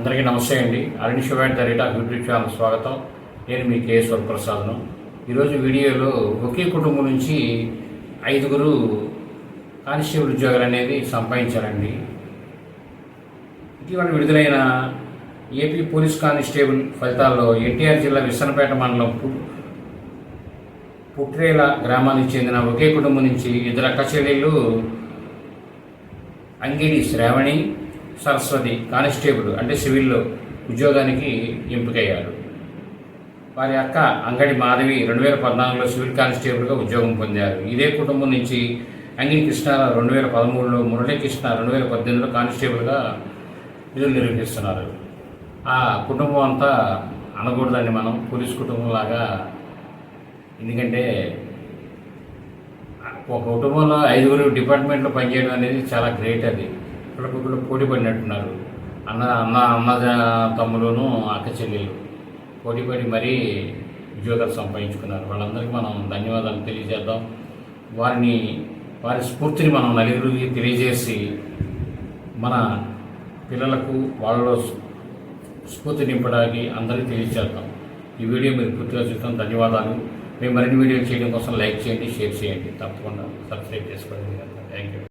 అందరికీ నమస్తే అండి. Arun Shivad the rate of YouTube channel స్వాగతం. నేను మీ కేఎస్ వరప్రసాద్ను ఈరోజు వీడియోలో ఒకే కుటుంబం నుంచి ఐదుగురు కానిస్టేబుల్ ఉద్యోగాలు అనేది సంపాదించారండి. ఇటీవల విడుదలైన ఏపీ పోలీస్ కానిస్టేబుల్ ఫలితాల్లో ఎన్టీఆర్ జిల్లా విసనపేట మండలం పుట్రేల గ్రామానికి చెందిన ఒకే కుటుంబం నుంచి ఇద్దరు అక్క చెల్లెళ్ళు అంగిడి శ్రావణి సరస్వతి కానిస్టేబుల్ అంటే సివిల్లో ఉద్యోగానికి ఎంపికయ్యారు. వారి అక్క అంగడి మాధవి రెండు వేల పద్నాలుగులో సివిల్ కానిస్టేబుల్గా ఉద్యోగం పొందారు. ఇదే కుటుంబం నుంచి అంగిని కృష్ణ రెండు వేల పదమూడులో మురళీకృష్ణ రెండు వేల పద్దెనిమిదిలో కానిస్టేబుల్గా విధులు నిర్వహిస్తున్నారు. ఆ కుటుంబం అంతా అనకూడదండి మనం పోలీస్ కుటుంబం లాగా ఎందుకంటే ఒక కుటుంబంలో ఐదుగురు డిపార్ట్మెంట్లో పనిచేయడం అనేది చాలా గ్రేట్ అది. ఒకరికొకరు పోటీ పడినట్టున్నారు. అన్న అన్న అన్న తమ్ముడును అక్క చెల్లెలు పోటీ పడి మరీ ఉద్యోగాలు సంపాదించుకున్నారు. వాళ్ళందరికీ మనం ధన్యవాదాలు తెలియజేద్దాం. వారిని వారి స్ఫూర్తిని మనం నలుగురికి తెలియజేసి మన పిల్లలకు వాళ్ళలో స్ఫూర్తి నింపడానికి అందరికీ తెలియజేద్దాం. ఈ వీడియో మీరు పూర్తిగా చూస్తాం ధన్యవాదాలు. మేము మరిన్ని వీడియోలు చేయడం కోసం లైక్ చేయండి షేర్ చేయండి. తప్పకుండా సబ్స్క్రైబ్ చేసుకోండి. Thank you.